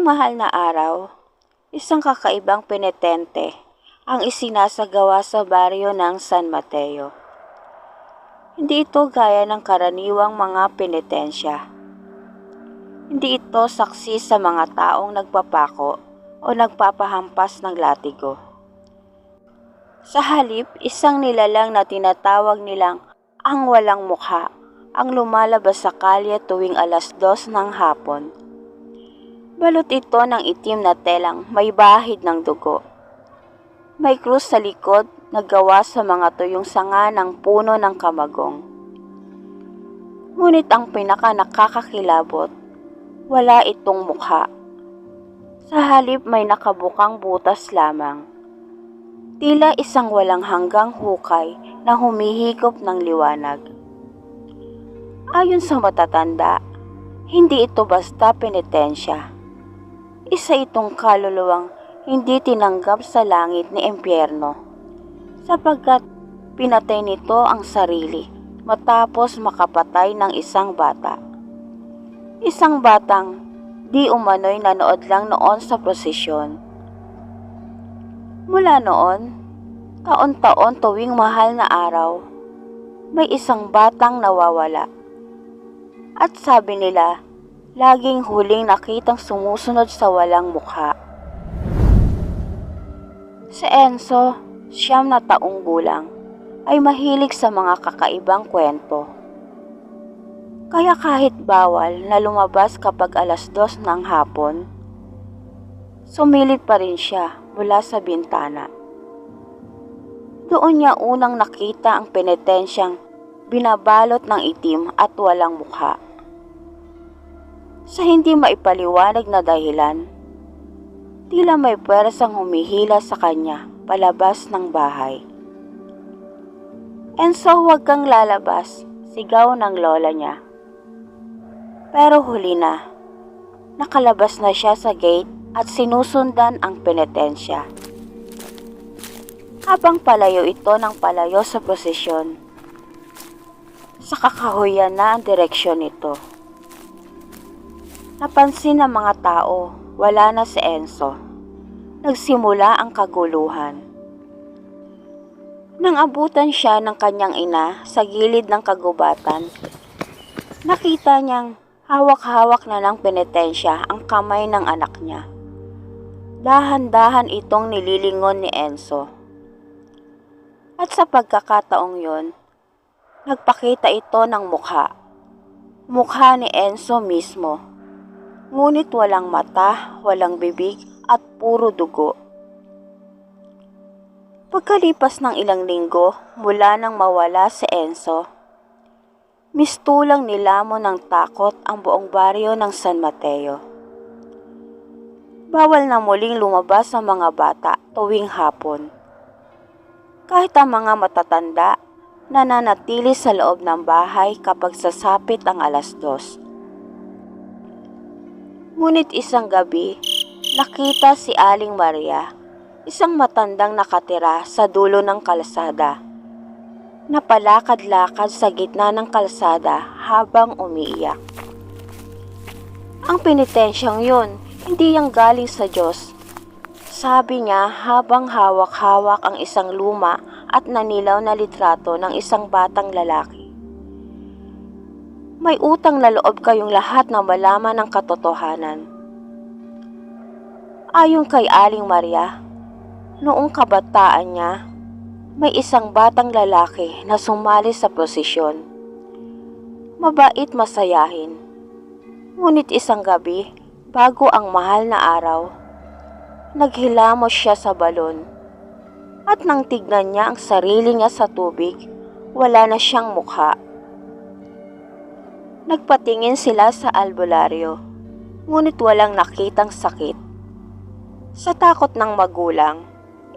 Tuwing mahal na araw, isang kakaibang penitente ang isinasagawa sa baryo ng San Mateo. Hindi ito gaya ng karaniwang mga penitensya. Hindi ito saksi sa mga taong nagpapako o nagpapahampas ng latigo. Sa halip, isang nilalang na tinatawag nilang ang walang mukha ang lumalabas sa kalye tuwing alas dos ng hapon. Balot ito ng itim na telang may bahid ng dugo. May krus sa likod na gawa sa mga tuyong sanga ng puno ng kamagong. Ngunit ang pinaka nakakakilabot, wala itong mukha. Sa halip may nakabukang butas lamang. Tila isang walang hanggang hukay na humihigop ng liwanag. Ayon sa matatanda, hindi ito basta penitensya. Isa itong kaluluwang hindi tinanggap sa langit ni impyerno sapagkat pinatay nito ang sarili matapos makapatay ng isang bata. Isang batang di umano'y nanood lang noon sa prosesyon. Mula noon, taon-taon tuwing mahal na araw, may isang batang nawawala. At sabi nila, laging huling nakitang sumusunod sa walang mukha. Si Enzo, siyam na taong gulang, ay mahilig sa mga kakaibang kwento. Kaya kahit bawal na lumabas kapag alas dos ng hapon, sumilip pa rin siya mula sa bintana. Doon niya unang nakita ang penetensyang binabalot ng itim at walang mukha. Sa hindi maipaliwanag na dahilan, tila may pwersang humihila sa kanya palabas ng bahay. Enzo, huwag kang lalabas, sigaw ng lola niya. Pero huli na, nakalabas na siya sa gate at sinusundan ang penitensya. Habang palayo ito ng palayo sa prosesyon, sa kakahuyan na ang direksyon nito. Napansin ng mga tao, wala na si Enzo. Nagsimula ang kaguluhan. Nang abutan siya ng kanyang ina sa gilid ng kagubatan, nakita niyang hawak-hawak na ng penitensya ang kamay ng anak niya. Dahan-dahan itong nililingon ni Enzo. At sa pagkakataong yon, nagpakita ito ng mukha. Mukha ni Enzo mismo ngunit walang mata, walang bibig at puro dugo. Pagkalipas ng ilang linggo mula nang mawala si Enzo, mistulang nilamon ng takot ang buong baryo ng San Mateo. Bawal na muling lumabas ang mga bata tuwing hapon. Kahit ang mga matatanda nananatili sa loob ng bahay kapag sasapit ang alas dos. Ngunit isang gabi, nakita si Aling Maria, isang matandang nakatira sa dulo ng kalsada. Napalakad-lakad sa gitna ng kalsada habang umiiyak. Ang penitensyang yun, hindi yang galing sa Diyos. Sabi niya habang hawak-hawak ang isang luma at nanilaw na litrato ng isang batang lalaki. May utang na loob kayong lahat na malaman ng katotohanan. Ayon kay Aling Maria, noong kabataan niya, may isang batang lalaki na sumali sa prosesyon. Mabait masayahin. Ngunit isang gabi, bago ang mahal na araw, naghilamos siya sa balon. At nang tignan niya ang sarili niya sa tubig, wala na siyang mukha. Nagpatingin sila sa albularyo, ngunit walang nakitang sakit. Sa takot ng magulang,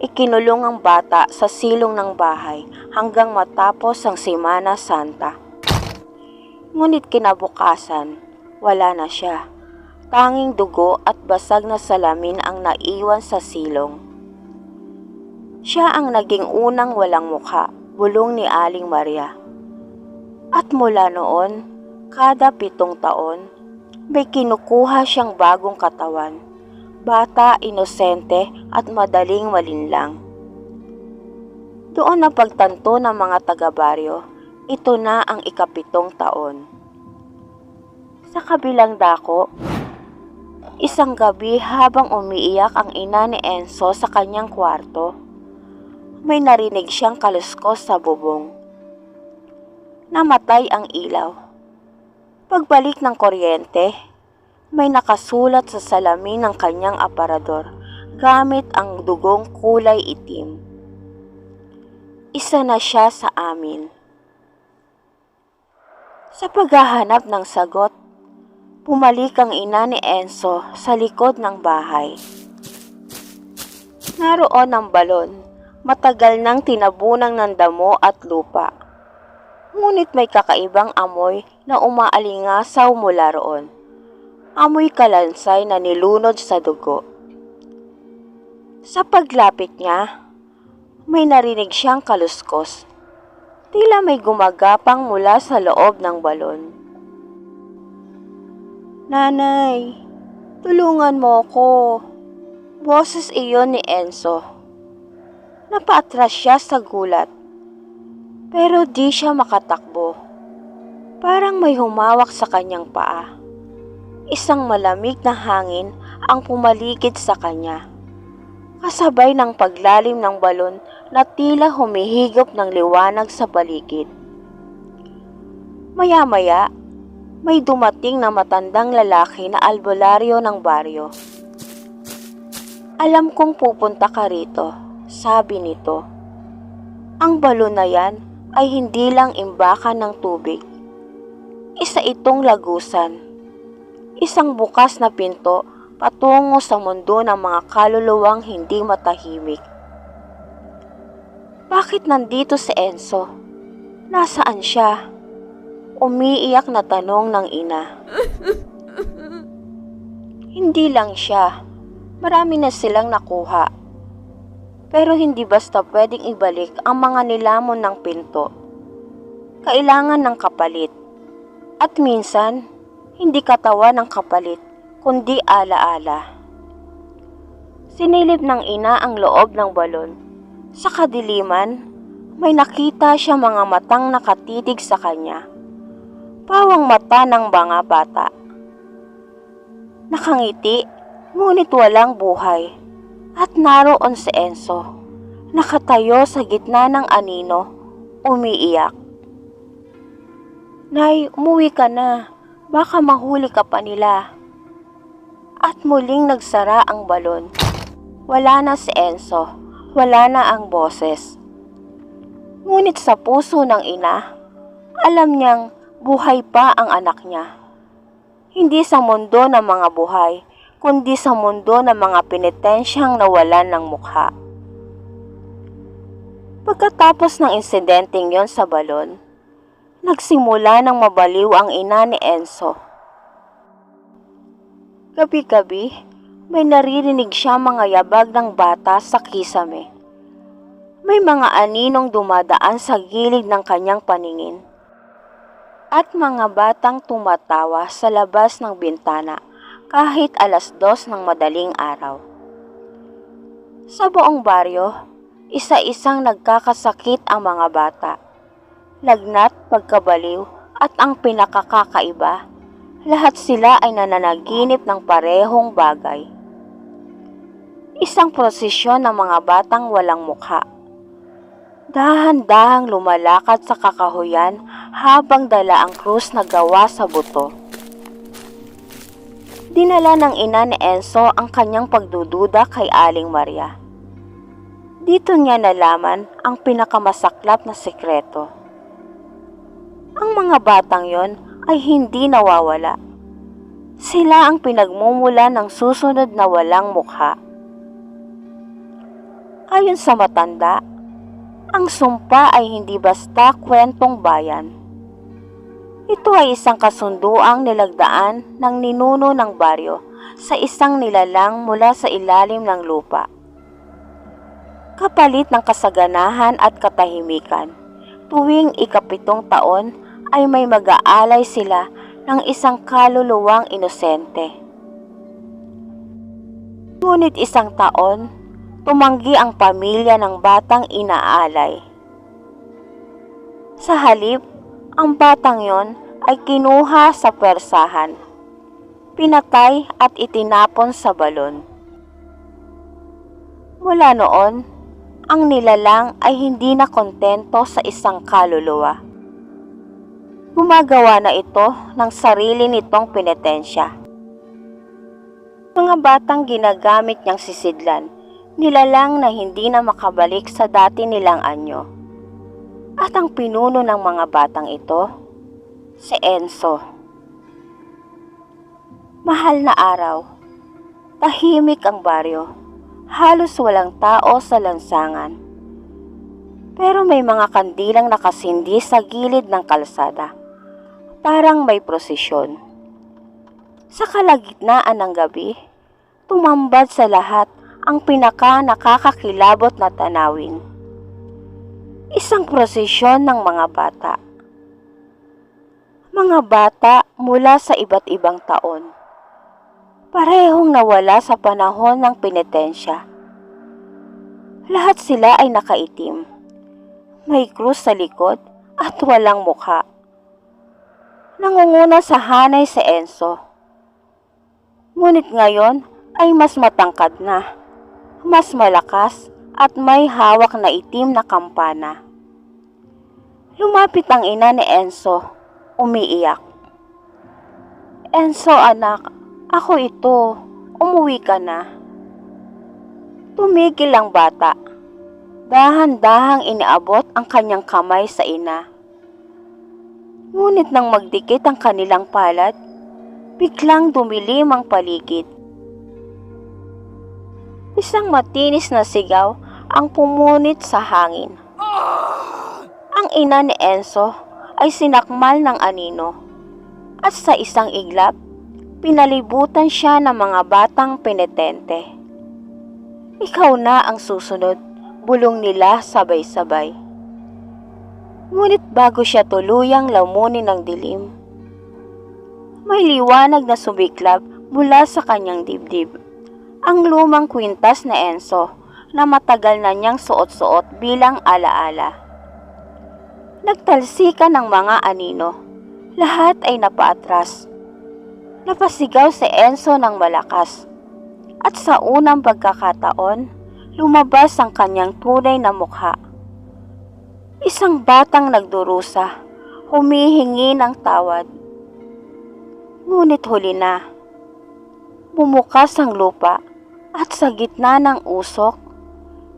ikinulong ang bata sa silong ng bahay hanggang matapos ang Semana Santa. Ngunit kinabukasan, wala na siya. Tanging dugo at basag na salamin ang naiwan sa silong. Siya ang naging unang walang mukha, bulong ni Aling Maria. At mula noon, kada pitong taon, may kinukuha siyang bagong katawan bata, inosente at madaling malinlang. Doon na pagtanto ng mga taga-baryo, ito na ang ikapitong taon. Sa kabilang dako, isang gabi habang umiiyak ang ina ni Enzo sa kanyang kwarto, may narinig siyang kaluskos sa bubong. Namatay ang ilaw. Pagbalik ng kuryente, may nakasulat sa salamin ng kanyang aparador gamit ang dugong kulay itim. Isa na siya sa amin. Sa paghahanap ng sagot, pumalik ang ina ni Enzo sa likod ng bahay. Naroon ang balon, matagal nang tinabunang ng damo at lupa. Ngunit may kakaibang amoy na umaalingasaw mula roon. Amoy kalansay na nilunod sa dugo. Sa paglapit niya, may narinig siyang kaluskos. Tila may gumagapang mula sa loob ng balon. Nanay, tulungan mo ko. Boses iyon ni Enzo. Napaatras siya sa gulat. Pero di siya makatakbo. Parang may humawak sa kanyang paa. Isang malamig na hangin ang pumaligid sa kanya. Kasabay ng paglalim ng balon na tila humihigop ng liwanag sa paligid. Maya-maya, may dumating na matandang lalaki na albularyo ng baryo. Alam kong pupunta ka rito, sabi nito. Ang balon na yan ay hindi lang imbakan ng tubig. Isa itong lagusan. Isang bukas na pinto patungo sa mundo ng mga kaluluwang hindi matahimik. Bakit nandito si Enzo? Nasaan siya? Umiiyak na tanong ng ina. hindi lang siya. Marami na silang nakuha. Pero hindi basta pwedeng ibalik ang mga nilamon ng pinto. Kailangan ng kapalit. At minsan, hindi katawan ng kapalit, kundi alaala. Sinilip ng ina ang loob ng balon. Sa kadiliman, may nakita siya mga matang nakatitig sa kanya. Pawang mata ng mga bata. Nakangiti, ngunit walang buhay. At naroon si Enzo, nakatayo sa gitna ng anino, umiiyak. Nay, umuwi ka na. Baka mahuli ka pa nila. At muling nagsara ang balon. Wala na si Enzo. Wala na ang boses. Ngunit sa puso ng ina, alam niyang buhay pa ang anak niya. Hindi sa mundo ng mga buhay, kundi sa mundo ng mga penitensyang nawalan ng mukha. Pagkatapos ng insidenteng yon sa balon, Nagsimula ng mabaliw ang ina ni Enzo. Gabi-gabi, may naririnig siya mga yabag ng bata sa kisame. May mga aninong dumadaan sa gilid ng kanyang paningin. At mga batang tumatawa sa labas ng bintana kahit alas dos ng madaling araw. Sa buong baryo, isa-isang nagkakasakit ang mga bata lagnat, pagkabaliw, at ang pinakakakaiba, lahat sila ay nananaginip ng parehong bagay. Isang prosesyon ng mga batang walang mukha. Dahan-dahang lumalakad sa kakahuyan habang dala ang krus na gawa sa buto. Dinala ng ina ni Enzo ang kanyang pagdududa kay Aling Maria. Dito niya nalaman ang pinakamasaklap na sekreto. Ang mga batang yon ay hindi nawawala. Sila ang pinagmumula ng susunod na walang mukha. Ayon sa matanda, ang sumpa ay hindi basta kwentong bayan. Ito ay isang kasunduang nilagdaan ng ninuno ng baryo sa isang nilalang mula sa ilalim ng lupa. Kapalit ng kasaganahan at katahimikan, tuwing ikapitong taon ay may mag-aalay sila ng isang kaluluwang inosente. Ngunit isang taon, tumanggi ang pamilya ng batang inaalay. Sa halip, ang batang yon ay kinuha sa pwersahan, pinatay at itinapon sa balon. Mula noon, ang nilalang ay hindi na kontento sa isang kaluluwa. Gumagawa na ito ng sarili nitong pinetensya. Mga batang ginagamit niyang sisidlan, nilalang na hindi na makabalik sa dati nilang anyo. At ang pinuno ng mga batang ito, si Enzo. Mahal na araw, tahimik ang baryo, halos walang tao sa lansangan. Pero may mga kandilang nakasindi sa gilid ng kalsada, parang may prosesyon. Sa kalagitnaan ng gabi, tumambad sa lahat ang pinaka nakakakilabot na tanawin. Isang prosesyon ng mga bata. Mga bata mula sa iba't ibang taon. Parehong nawala sa panahon ng penitensya. Lahat sila ay nakaitim. May krus sa likod at walang mukha. Nangunguna sa hanay si Enzo. Ngunit ngayon ay mas matangkad na, mas malakas at may hawak na itim na kampana. Lumapit ang ina ni Enzo, umiiyak. Enzo anak, ako ito, umuwi ka na. Tumigil ang bata. Dahan-dahang iniabot ang kanyang kamay sa ina. Ngunit nang magdikit ang kanilang palad, biglang dumilim ang paligid. Isang matinis na sigaw ang pumunit sa hangin. Ang ina ni Enzo ay sinakmal ng anino at sa isang iglap, pinalibutan siya ng mga batang penitente. Ikaw na ang susunod, bulong nila sabay-sabay. Ngunit bago siya tuluyang lamunin ng dilim, may liwanag na sumiklab mula sa kanyang dibdib. Ang lumang kwintas na Enzo na matagal na niyang suot-suot bilang alaala. Nagtalsika ng mga anino. Lahat ay napaatras. Napasigaw si Enzo ng malakas. At sa unang pagkakataon, lumabas ang kanyang tunay na mukha. Isang batang nagdurusa, humihingi ng tawad. Ngunit huli na. Bumukas ang lupa at sa gitna ng usok,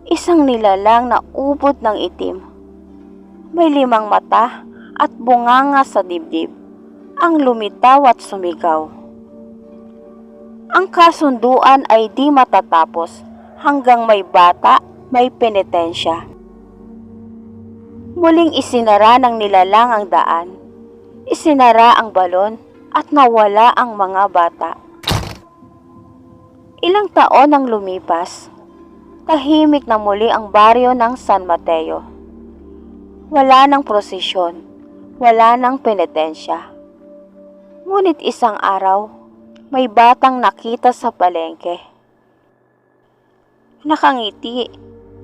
isang nilalang na ubod ng itim. May limang mata at bunganga sa dibdib. Ang lumitaw at sumigaw. Ang kasunduan ay di matatapos hanggang may bata, may penitensya. Muling isinara ng nilalang ang daan. Isinara ang balon at nawala ang mga bata. Ilang taon ang lumipas, tahimik na muli ang baryo ng San Mateo. Wala ng prosesyon, wala ng penitensya. Ngunit isang araw, may batang nakita sa palengke. Nakangiti,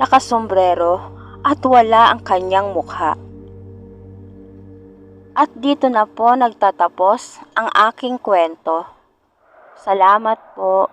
nakasombrero, at wala ang kanyang mukha. At dito na po nagtatapos ang aking kwento. Salamat po.